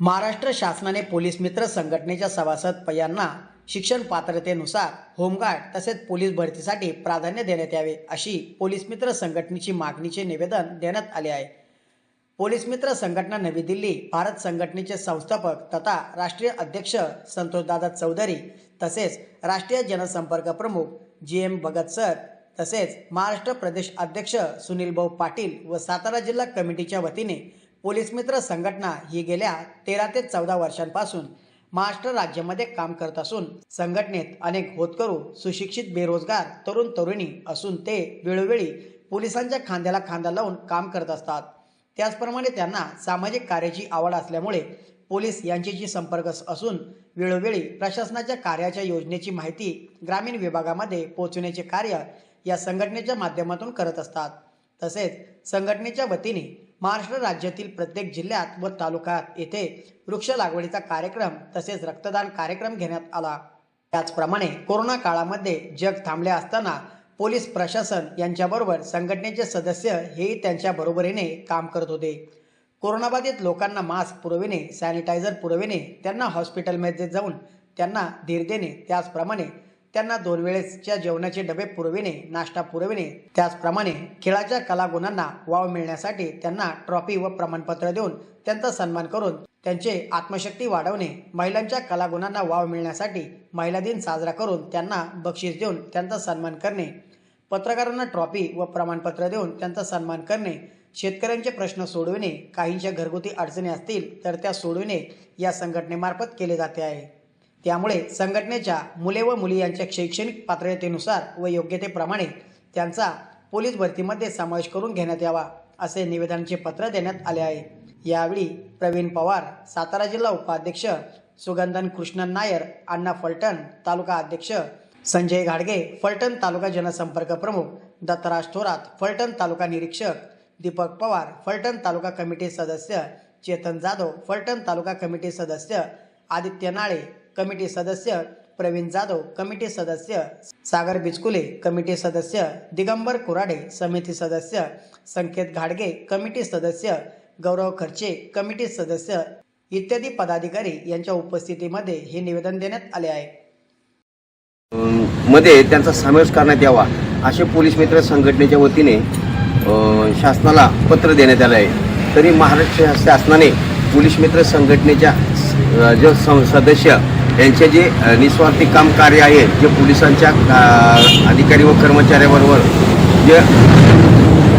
महाराष्ट्र शासनाने पोलीस मित्र संघटनेच्या सभासद पयांना शिक्षण पात्रतेनुसार होमगार्ड तसेच पोलीस भरतीसाठी प्राधान्य देण्यात यावे अशी पोलीस मित्र संघटनेची मागणीचे निवेदन देण्यात आले आहे. पोलीस मित्र संघटना नवी दिल्ली भारत संघटनेचे संस्थापक तथा राष्ट्रीय अध्यक्ष संतोषदादा चौधरी तसेच राष्ट्रीय जनसंपर्क प्रमुख जी एम भगत सर तसेच महाराष्ट्र प्रदेश अध्यक्ष सुनील भाऊ पाटील व सातारा जिल्हा कमिटीच्या वतीने पोलीस मित्र संघटना ही गेल्या तेरा ते चौदा वर्षांपासून महाराष्ट्र राज्यामध्ये काम करत असून संघटनेत अनेक होतकरू सुशिक्षित बेरोजगार तरुण तरुणी असून ते वेळोवेळी पोलिसांच्या खांद्याला खांदा लावून काम करत असतात. त्याचप्रमाणे त्यांना सामाजिक कार्याची आवड असल्यामुळे पोलीस यांच्याशी संपर्क असून वेळोवेळी प्रशासनाच्या कार्याच्या योजनेची माहिती ग्रामीण विभागामध्ये पोहोचवण्याचे कार्य या संघटनेच्या माध्यमातून करत असतात. तसेच संघटनेच्या वतीने महाराष्ट्र राज्यातील प्रत्येक जिल्ह्यात व तालुक्यात येथे वृक्ष लागवडीचा कार्यक्रम तसेच रक्तदान कार्यक्रम घेण्यात आला. त्याचप्रमाणे कोरोना काळामध्ये जग थांबले असताना पोलीस प्रशासन यांच्याबरोबर संघटनेचे सदस्य हेही त्यांच्या बरोबरीने काम करत होते. कोरोनाबाधित लोकांना मास्क पुरविणे सॅनिटायझर पुरविणे त्यांना हॉस्पिटलमध्ये जाऊन त्यांना धीर देणे त्याचप्रमाणे त्यांना दोन वेळेसच्या जेवणाचे डबे पुरविणे नाश्ता पुरविणे. त्याचप्रमाणे खेळाच्या कलागुणांना वाव मिळण्यासाठी त्यांना ट्रॉफी व प्रमाणपत्र देऊन त्यांचा सन्मान करून त्यांचे आत्मशक्ती वाढवणे महिलांच्या कलागुणांना वाव मिळण्यासाठी महिला दिन साजरा करून त्यांना बक्षीस देऊन त्यांचा सन्मान करणे. पत्रकारांना ट्रॉफी व प्रमाणपत्र देऊन त्यांचा सन्मान करणे. शेतकऱ्यांचे प्रश्न सोडविणे. काहींच्या घरगुती अडचणी असतील तर त्या सोडविणे या संघटनेमार्फत केले जाते आहे. त्यामुळे संघटनेच्या मुले व मुली यांच्या शैक्षणिक पात्रतेनुसार व योग्यतेप्रमाणे त्यांचा पोलीस भरतीमध्ये समावेश करून घेण्यात यावा असे निवेदनाचे पत्र देण्यात आले आहे. यावेळी प्रवीण पवार सातारा जिल्हा उपाध्यक्ष सुगंधन कृष्णन नायर अण्णा फलटण तालुका अध्यक्ष संजय घाडगे फलटण तालुका जनसंपर्क प्रमुख दत्तराज थोरात फलटण तालुका निरीक्षक दीपक पवार फलटण तालुका कमिटी सदस्य चेतन जाधव फलटण तालुका कमिटी सदस्य आदित्य नाळे कमिटी सदस्य प्रवीण जाधव कमिटी सदस्य सागर बिचकुले कमिटी सदस्य दिगंबर कुराडे समिती सदस्य संकेत घाडगे कमिटी सदस्य गौरव खर्चे कमिटी सदस्य इत्यादी पदाधिकारी यांच्या उपस्थितीमध्ये हे निवेदन देण्यात आले आहे. मध्ये त्यांचा समावेश करण्यात यावा असे पोलीस मित्र संघटनेच्या वतीने शासनाला पत्र देण्यात आलं आहे. तरी महाराष्ट्र शासनाने पोलीस मित्र संघटनेच्या जो सं- सदस्य यांचे जे निस्वार्थी काम कार्य आहे जे पोलिसांच्या अधिकारी व कर्मचाऱ्याबरोबर जे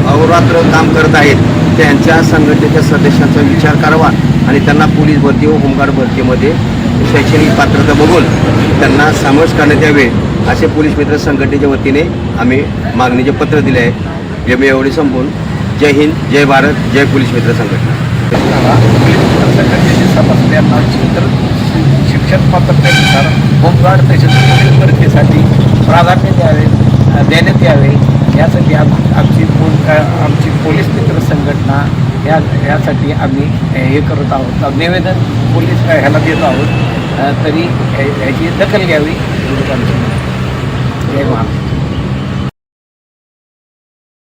अहोरात्र काम करत आहेत त्यांच्या संघटनेच्या सदस्यांचा विचार करावा आणि त्यांना पोलीस भरती व होमगार्ड भरतीमध्ये शैक्षणिक पात्रता बघून त्यांना समावेश करण्यात यावे असे पोलीस मित्र संघटनेच्या वतीने आम्ही मागणीचे पत्र दिले आहे. एम एवढे संपून. जय हिंद जय भारत जय पोलीस मित्र संघटना. संघटनेचे सभासद आरक्षण पात्रतेनुसार होमगार्ड तसेच पोलीस भरतीसाठी प्राधान्य द्यावे देण्यात यावे. यासाठी आम आमची आमची पोलीस मित्र संघटना या यासाठी आम्ही हे करत आहोत. निवेदन पोलीस ह्याला देत आहोत. तरी ह्या- ह्याची दखल घ्यावी. एवढीच आमची जय महाराष्ट्र.